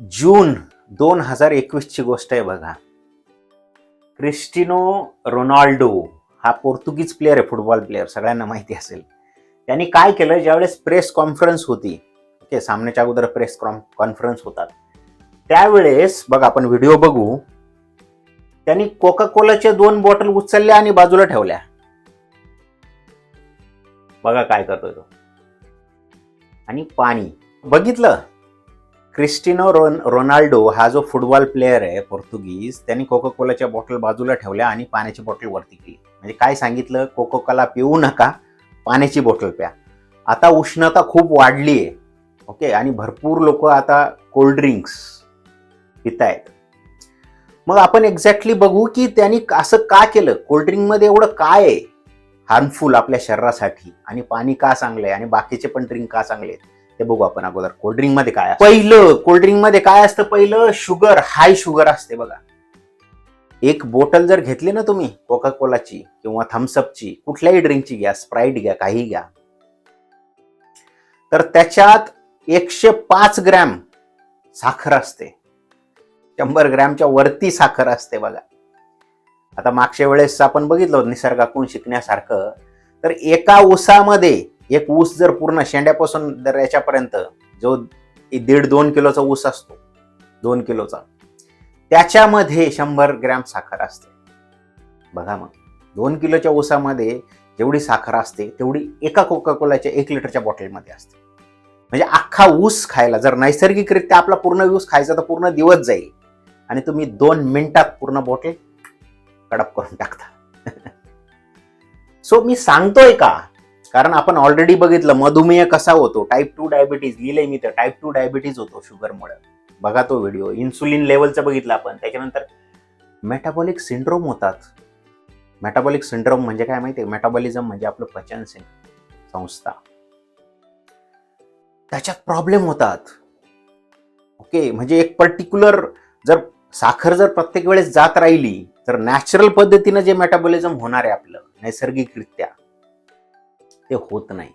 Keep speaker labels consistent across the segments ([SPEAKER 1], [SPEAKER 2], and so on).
[SPEAKER 1] जून दोन हजार एकवीसची गोष्ट आहे बघा. क्रिस्टिनो रोनाल्डो हा पोर्तुगीज प्लेअर आहे फुटबॉल प्लेअर सगळ्यांना माहिती असेल. त्यांनी काय केलं? ज्यावेळेस प्रेस कॉन्फरन्स होती ओके सामन्याच्या अगोदर प्रेस कॉन्फरन्स होतात. त्यावेळेस बघा आपण व्हिडिओ बघू. त्यांनी कोका कोलाच्या दोन बॉटल उचलल्या आणि बाजूला ठेवल्या. बघा काय करतोय तो. आणि पाणी. बघितलं? क्रिस्टिनो रोन रोनाल्डो हा जो फुटबॉल प्लेअर आहे पोर्तुगीज त्यांनी कोका कोलाच्या बॉटल बाजूला ठेवल्या आणि पाण्याची बॉटल वरती केली. म्हणजे काय सांगितलं? कोका कोला पिऊ नका पाण्याची बॉटल प्या. आता उष्णता खूप वाढली आहे ओके? आणि भरपूर लोक आता कोल्ड ड्रिंक्स पितायत. मग आपण एक्झॅक्टली बघू की त्यांनी असं का केलं? कोल्ड्रिंकमध्ये एवढं काय आहे? हार्मफुल आपल्या शरीरासाठी. आणि पाणी का चांगलं आहे? आणि बाकीचे पण ड्रिंक का चांगले आहेत? ते बघू आपण अगोदर कोल्ड्रिंकमध्ये काय पहिलं कोल्ड्रिंकमध्ये काय असतं पहिलं? शुगर हाय शुगर असते बघा. एक बोटल जर घेतली ना तुम्ही कोका कोलाची किंवा थम्सअपची कुठल्याही ड्रिंकची घ्या स्प्राईट घ्या काही घ्या. तर त्याच्यात एकशे पाच ग्रॅम साखर असते. शंभर ग्रॅमच्या वरती साखर असते बघा. आता मागच्या वेळेस आपण बघितलं निसर्गाकडून शिकण्यासारखं. तर एका उसामध्ये एक ऊस जर पूर्ण शेंड्यापासून जर याच्यापर्यंत जो दीड दोन किलोचा ऊस असतो दोन किलोचा त्याच्यामध्ये शंभर ग्रॅम साखर असते. बघा मग दोन किलोच्या ऊसामध्ये जेवढी साखर असते तेवढी एका कोका कोलाच्या एक लिटरच्या बॉटलमध्ये असते. म्हणजे अख्खा ऊस खायला जर नैसर्गिकरित्या आपला पूर्ण ऊस खायचा तर पूर्ण दिवस जाईल. आणि तुम्ही दोन मिनिटात पूर्ण बॉटल कडप करून टाकता. सो मी सांगतोय का कारण आपण ऑलरेडी बघितलं मधुमेह कसा होतो? टाईप टू डायबिटीज लिहिलंय मी तर टाईप टू डायबिटीज होतो शुगरमुळे बघा तो व्हिडिओ इन्सुलिन लेवलचं बघितलं आपण. त्याच्यानंतर मेटाबॉलिक सिंड्रोम होतात. मेटाबॉलिक सिंड्रोम म्हणजे काय माहितीये? मेटाबॉलिझम म्हणजे आपलं पचन संस्था. त्याच्यात प्रॉब्लेम होतात. ओके म्हणजे एक पर्टिक्युलर जर साखर जर प्रत्येक वेळेस जात राहिली तर नॅचरल पद्धतीनं जे मेटाबॉलिझम होणार आहे आपलं नैसर्गिकरित्या. ते होत नाही.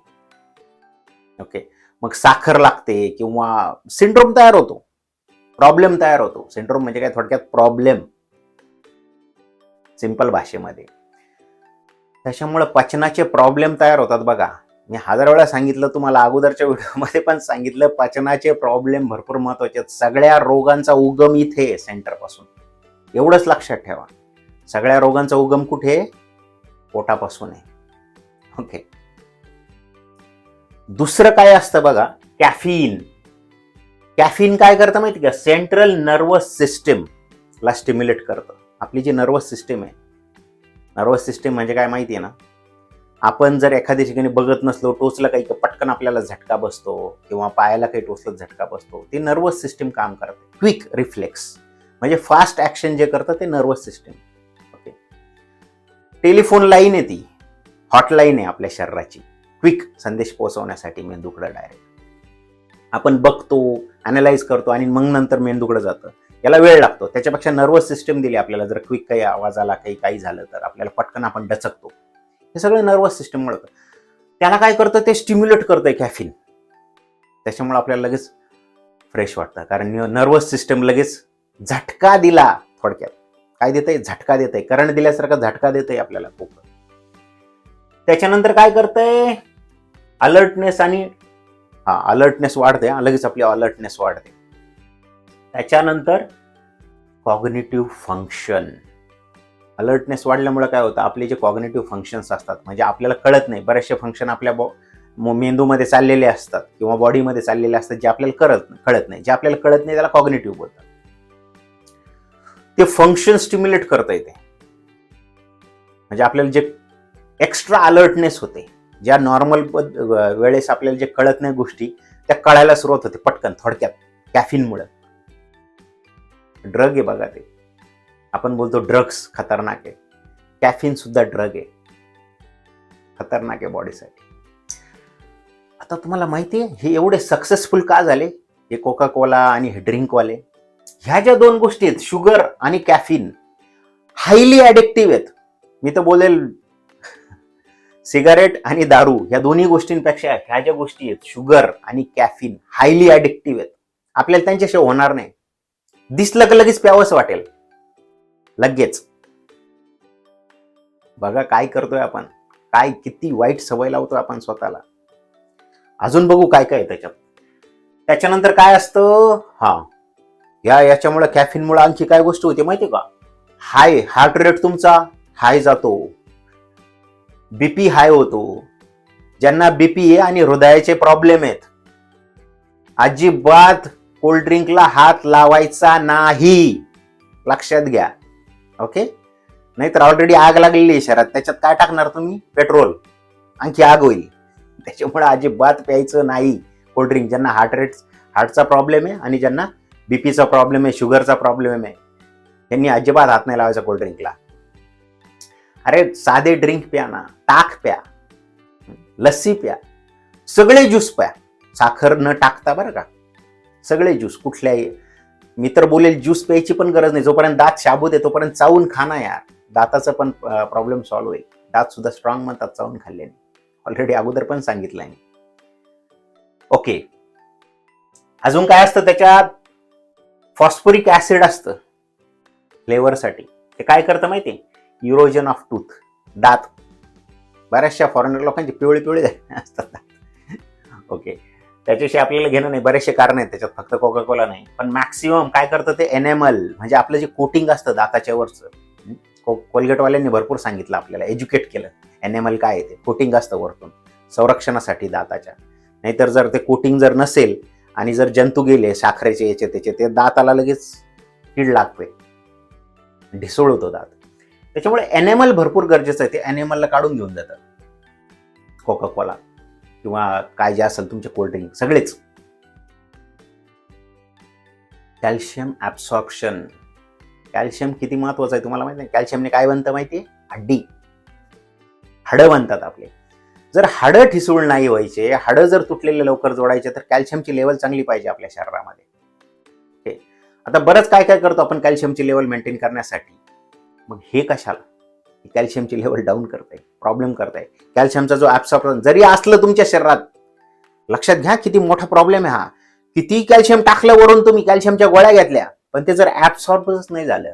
[SPEAKER 1] ओके मग साखर लागते किंवा सिंड्रोम तयार होतो. प्रॉब्लेम तयार होतो. सिंड्रोम म्हणजे काय? थोडक्यात प्रॉब्लेम सिंपल भाषेमध्ये. त्याच्यामुळे पचनाचे प्रॉब्लेम तयार होतात बघा. मी हजार वेळा सांगितलं तुम्हाला अगोदरच्या व्हिडिओमध्ये पण सांगितलं पचनाचे प्रॉब्लेम भरपूर महत्त्वाचे आहेत. सगळ्या रोगांचा उगम इथे सेंटरपासून सेंटरपासून. एवढंच लक्षात ठेवा. सगळ्या रोगांचा उगम कुठे? पोटापासून आहे. ओके दुसरं काय असतं बघा? कॅफिन. कॅफिन काय करतं माहिती का? सेंट्रल नर्वस सिस्टीम ला स्टिम्युलेट करतं. आपली जी नर्वस सिस्टीम आहे नर्वस सिस्टीम म्हणजे काय माहिती आहे ना? आपण जर एखाद्या ठिकाणी बघत नसलो टोचलं काही पटकन आपल्याला झटका बसतो किंवा पायाला काही टोचलं झटका बसतो. ते नर्वस सिस्टीम काम करते. Quick reflex. म्हणजे फास्ट ॲक्शन जे करतं ते nervous system. Okay. Telephone line आहे ती. हॉटलाईन आहे आपल्या शरीराची. क्विक संदेश पोहोचवण्यासाठी मेंदूकडं डायरेक्ट आपण बघतो ॲनालाइज करतो आणि मग नंतर मेंदूकडं जातं. याला वेळ लागतो. त्याच्यापेक्षा नर्वस सिस्टम दिली आपल्याला जर क्विक काही आवाजाला काही काही झालं तर आपल्याला पटकन आपण डचकतो. हे सगळं नर्वस सिस्टम मिळतं त्याला काय करतं? ते स्टिम्युलेट करतंय कॅफिन त्याच्यामुळे आपल्याला लगेच फ्रेश वाटतं. कारण नर्वस सिस्टम लगेच झटका दिला थोडक्यात. काय देतंय? झटका देतंय. करंट दिल्यासारखा झटका देतंय आपल्याला खूप. त्याच्यानंतर काय करतंय? अलर्टनेस आणि हा अलर्टनेस वाढते लगेच आपली अलर्टनेस वाढते. त्याच्यानंतर कॉग्नेटिव्ह फंक्शन अलर्टनेस वाढल्यामुळे काय होतं आपले जे कॉग्नेटिव्ह फंक्शन्स असतात म्हणजे आपल्याला कळत नाही बरेचसे फंक्शन आपल्या बॉ मेंदूमध्ये चाललेले असतात किंवा बॉडीमध्ये चाललेले असतात जे आपल्याला करत कळत नाही. जे आपल्याला कळत नाही त्याला कॉग्नेटिव्ह बोलतात. ते फंक्शन स्टिम्युलेट करता येते. म्हणजे आपल्याला जे एक्स्ट्रा अलर्टनेस होते ज्या नॉर्मल वेळेस आपल्याला जे कळत नाही गोष्टी त्या कळायला सुरुवात होते पटकन थोडक्यात कॅफिनमुळे. ड्रग आहे बघा ते. आपण बोलतो ड्रग्स खतरनाक आहे. कॅफिन सुद्धा ड्रग आहे. खतरनाक आहे बॉडीसाठी आता तुम्हाला माहिती आहे हे एवढे सक्सेसफुल का झाले? हे कोका कोला आणि हे ड्रिंकवाले ह्या ज्या दोन गोष्टी आहेत शुगर आणि कॅफिन हायली ॲडिक्टिव्ह आहेत. मी तर बोलेल सिगारेट आणि दारू ह्या दोन्ही गोष्टींपेक्षा ह्या ज्या गोष्टी आहेत शुगर आणि कॅफिन हायली ॲडिक्टिव्ह आहेत. आपल्याला त्यांच्याशिवाय होणार नाही. दिसलं का लगेच प्यावंच वाटेल? लगेच. बघा काय करतोय आपण. काय किती वाईट सवय लावतोय आपण स्वतःला. अजून बघू काय काय त्याच्यात. त्याच्यानंतर काय असतं? हा. या याच्यामुळे कॅफिनमुळे आणखी काय गोष्ट होते माहिती का? हाय हार्ट रेट तुमचा हाय जातो. बीपी हाय होतो. ज्यांना बीपी आहे आणि हृदयाचे प्रॉब्लेम आहेत. अजिबात कोल्ड्रिंकला हात लावायचा नाही. लक्षात घ्या. ओके नाहीतर ऑलरेडी आग लागलेली आहे शहरात. त्याच्यात काय टाकणार तुम्ही? पेट्रोल आणखी आग होईल. त्याच्यामुळे अजिबात प्यायचं नाही. कोल्ड्रिंक ज्यांना हार्ट रेट हार्टचा प्रॉब्लेम आहे आणि ज्यांना बीपीचा प्रॉब्लेम आहे शुगरचा प्रॉब्लेम आहे त्यांनी अजिबात हात नाही लावायचा कोल्ड्रिंकला अरे साधे ड्रिंक प्या ना ताक प्या लस्सी प्या सगळे ज्यूस प्या. साखर न टाकता बरं का. सगळे ज्यूस कुठल्याही मी तर बोलेल ज्यूस प्यायची पण गरज नाही. जोपर्यंत दात शाबूत आहे तोपर्यंत चावून खाना यार. दाताचा पण प्रॉब्लेम सॉल्व्ह होईल. दात सुद्धा स्ट्रॉंग म्हणतात चावून खाल्ल्याने ऑलरेडी अगोदर पण सांगितलंय मी. ओके अजून काय असतं त्याच्यात? फॉस्फोरिक ऍसिड असतं. फ्लेवरसाठी ते काय करतं माहिती युरोजन ऑफ टूथ दात. बऱ्याचशा फॉरेनर लोकांचे पिवळे पिवळे असतात ओके त्याच्याशी आपल्याला घेणं नाही बरेचसे कारण आहेत त्याच्यात फक्त कोका कोला नाही. पण मॅक्सिमम काय करतं ते? एनेमल म्हणजे आपलं जे कोटिंग असतं दाताच्या वरचं. को कोलगेटवाल्यांनी भरपूर सांगितलं आपल्याला एज्युकेट केलं. एनेमल काय आहे ते? कोटिंग असतं वरतून. संरक्षणासाठी दाताच्या. नाहीतर जर ते कोटिंग जर नसेल आणि जर जंतू गेले साखरेचे याचे त्याचे ते दाताला लगेच कीड लागते. ढिसूळ होतो दात. त्याच्यामुळे ॲनिमल भरपूर गरजेचं आहे. ते एनेमलला काढून घेऊन जातात. कोका कोला किंवा काय जे असेल तुमचे कोल्ड्रिंक सगळेच. कॅल्शियम ॲब्सॉर्प्शन कॅल्शियम किती महत्वाचं आहे तुम्हाला माहिती आहे कॅल्शियमने काय बनतं माहिती आहे? हड्डी. हाडं बनतात आपले. जर हाडं ठिसूळ नाही व्हायचे हाडं जर तुटलेले लवकर जोडायचे तर कॅल्शियमची लेवल चांगली पाहिजे आपल्या शरीरामध्ये. आता बरंच काय काय करतो आपण कॅल्शियमची लेवल मेंटेन करण्यासाठी? मग हे कशाला? कॅल्शियमची लेवल डाऊन करताय प्रॉब्लेम करताय. कॅल्शियमचा जो ऍब्सॉर्प्शन जरी असलं तुमच्या शरीरात लक्षात घ्या किती मोठा प्रॉब्लेम आहे हा. किती कॅल्शियम टाकलं वरून तुम्ही कॅल्शियमच्या गोळ्या घेतल्या पण ते जर ॲप्सॉर्बच नाही झालं.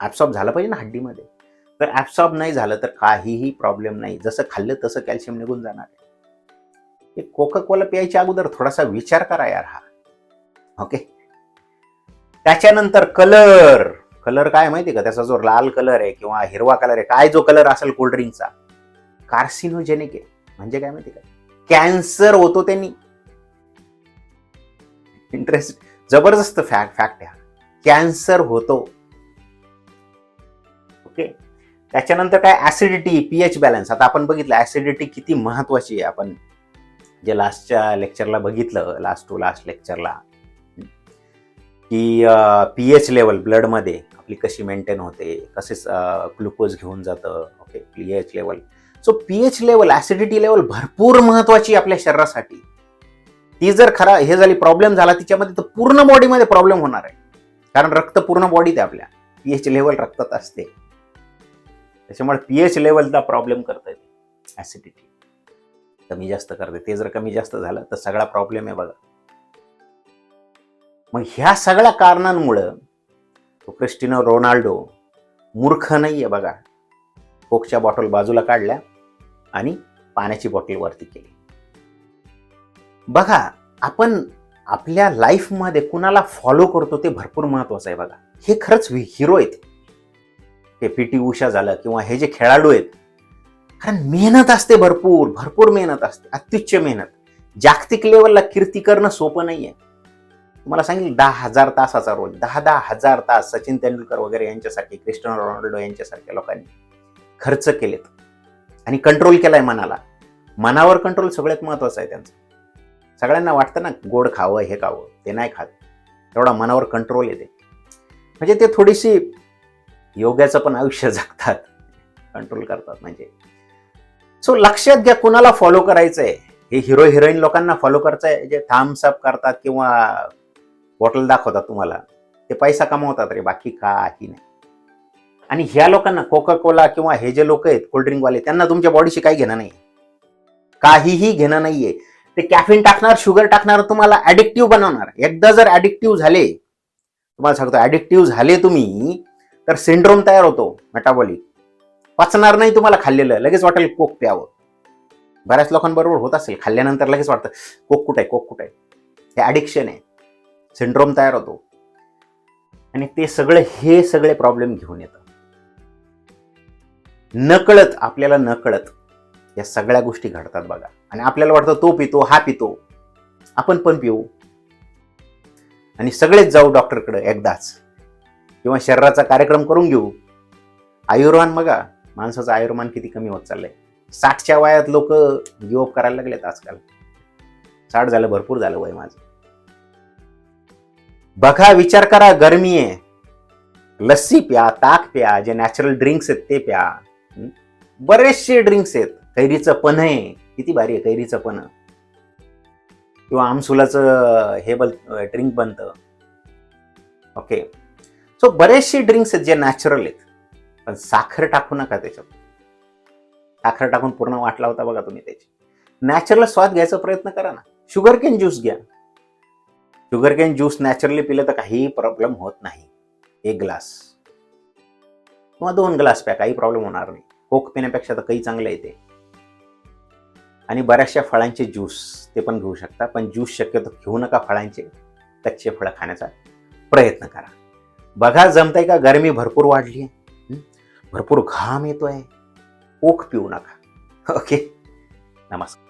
[SPEAKER 1] ऍब्सॉर्ब झालं पाहिजे ना हड्डीमध्ये. तर ऍब्सॉर्ब नाही झालं तर काहीही प्रॉब्लेम नाही. जसं खाल्लं तसं कॅल्शियम निघून जाणार आहे. कोका कोला प्यायच्या अगोदर थोडासा विचार करा यार हा. ओके? त्याच्यानंतर कलर. कलर काय माहिती का? त्याचा जो लाल कलर आहे किंवा हिरवा कलर आहे काय जो कलर असेल कोल्ड्रिंकचा कार्सिनोजेनिक आहे. म्हणजे काय माहिती का? कॅन्सर होतो त्यांनी. इंटरेस्ट जबरदस्त फॅक्ट फॅक्ट आहे कॅन्सर होतो. ओके त्याच्यानंतर काय? ऍसिडिटी पीएच बॅलन्स आता आपण बघितलं ऍसिडिटी किती महत्वाची आहे. आपण जे लास्टच्या लेक्चरला बघितलं लास्ट टू लास्ट लेक्चरला की पीएच लेवल ब्लडमध्ये आपली कशी मेंटेन होते कसेच ग्लुकोज घेऊन जातं okay P H level so P H level acidity level भरपूर महत्वाची आपल्या शरीरासाठी. ती जर खरा हे झाली प्रॉब्लेम झाला तिच्यामध्ये तर पूर्ण बॉडीमध्ये प्रॉब्लेम होणार आहे. कारण रक्त पूर्ण बॉडीत आहे आपल्या. पी एच लेवल रक्तात असते. त्याच्यामुळे पी एच लेवलचा प्रॉब्लेम करता येते ऍसिडिटी कमी जास्त करते. ते जर कमी जास्त झालं तर सगळा प्रॉब्लेम आहे बघा. मग ह्या सगळ्या कारणांमुळं तो क्रिस्टिनो रोनाल्डो मूर्ख नाहीये बघा. कोकच्या बॉटल बाजूला काढल्या आणि पाण्याची बॉटल वरती केली. बघा आपण आपल्या लाईफमध्ये कुणाला फॉलो करतो ते भरपूर महत्वाचं आहे बघा. हे खरंच हिरो आहेत. ते पी टी उषा झालं किंवा हे जे खेळाडू आहेत. कारण मेहनत असते भरपूर भरपूर मेहनत असते अत्युच्च मेहनत. जागतिक लेवलला कीर्ती करणं सोपं नाहीये. तुम्हाला सांगेल दहा हजार तासाचा रोल. दहा दहा हजार तास सचिन तेंडुलकर वगैरे यांच्यासाठी क्रिस्टिनो रोनाल्डो यांच्यासारख्या लोकांनी खर्च केलेत. आणि कंट्रोल केलाय मनाला. मनावर कंट्रोल सगळ्यात महत्वाचं आहे त्यांचं. सगळ्यांना वाटतं ना गोड खावं हे खावं. ते नाही खात. तेवढा मनावर कंट्रोल येते. म्हणजे ते थोडीशी योग्याचं पण आयुष्य जगतात. कंट्रोल करतात म्हणजे. सो लक्षात घ्या कुणाला फॉलो करायचंय. हे हिरो हिरोईन लोकांना फॉलो करायचंय जे थाम्स अप करतात किंवा बॉटल दाखवतात तुम्हाला. ते पैसा कमवतात रे बाकी काही नाही. आणि ह्या लोकांना कोका कोला किंवा हे जे लोक आहेत कोल्ड्रिंकवाले त्यांना तुमच्या बॉडीशी काही घेणं नाही काहीही घेणं नाहीये. ते कॅफिन टाकणार शुगर टाकणार तुम्हाला ऍडिक्टिव्ह बनवणार. एकदा जर ऍडिक्टिव्ह झाले तुम्हाला सांगतो ऍडिक्टिव्ह झाले तुम्ही तर सिंड्रोम तयार होतो मेटाबॉलिक पचणार नाही तुम्हाला खाल्लेलं लगेच वाटेल कोक प्यावं. बऱ्याच लोकांबरोबर होत असेल खाल्ल्यानंतर लगेच वाटतं कोक कुठे आहे कोक कुठे आहे? हे ॲडिक्शन आहे. सिंड्रोम तयार होतो. आणि ते सगळे हे सगळे प्रॉब्लेम घेऊन येतात नकळत आपल्याला नकळत या सगळ्या गोष्टी घडतात बघा. आणि आपल्याला वाटतं तो पितो हा पितो. आपण पण पिऊ. आणि सगळेच जाऊ डॉक्टरकडे एकदाच. किंवा शरीराचा कार्यक्रम करून घेऊ. आयुर्मान बघा माणसाचं आयुर्मान किती कमी होत चाललंय. साठच्या वयात लोक गिवअप करायला लागलेत आजकाल. साठ झालं भरपूर झालं वय माझं. बघा विचार करा गरमी आहे. लस्सी प्या ताक प्या जे नॅचरल ड्रिंक्स आहेत ते प्या. बरेचसे ड्रिंक्स आहेत. कैरीचं पण आहे. किती भारी आहे कैरीचं पण. किंवा आमसुलाचं हे बल ड्रिंक बनतं. ओके सो बरेचसे ड्रिंक्स आहेत जे नॅचरल आहेत. पण साखर टाकू नका त्याच्यात. साखर टाकून पूर्ण वाटला होता बघा तुम्ही त्याची. नॅचरल स्वाद घ्यायचा प्रयत्न करा ना. शुगर केन ज्यूस घ्या. शुगरकेन ज्यूस नॅचरली पिलं तर काही प्रॉब्लेम होत नाही. एक ग्लास किंवा दोन ग्लास प्या काही प्रॉब्लेम होणार नाही. कोक पिण्यापेक्षा तर काही चांगलं येते आणि बऱ्याचशा फळांचे ज्यूस ते पण घेऊ शकता. पण ज्यूस शक्यतो घेऊ नका फळांचे. कच्चे फळं खाण्याचा प्रयत्न करा. बघा जमतंय का? गरमी भरपूर वाढली आहे भरपूर घाम येतोय. कोक पिऊ नका. ओके नमस्कार.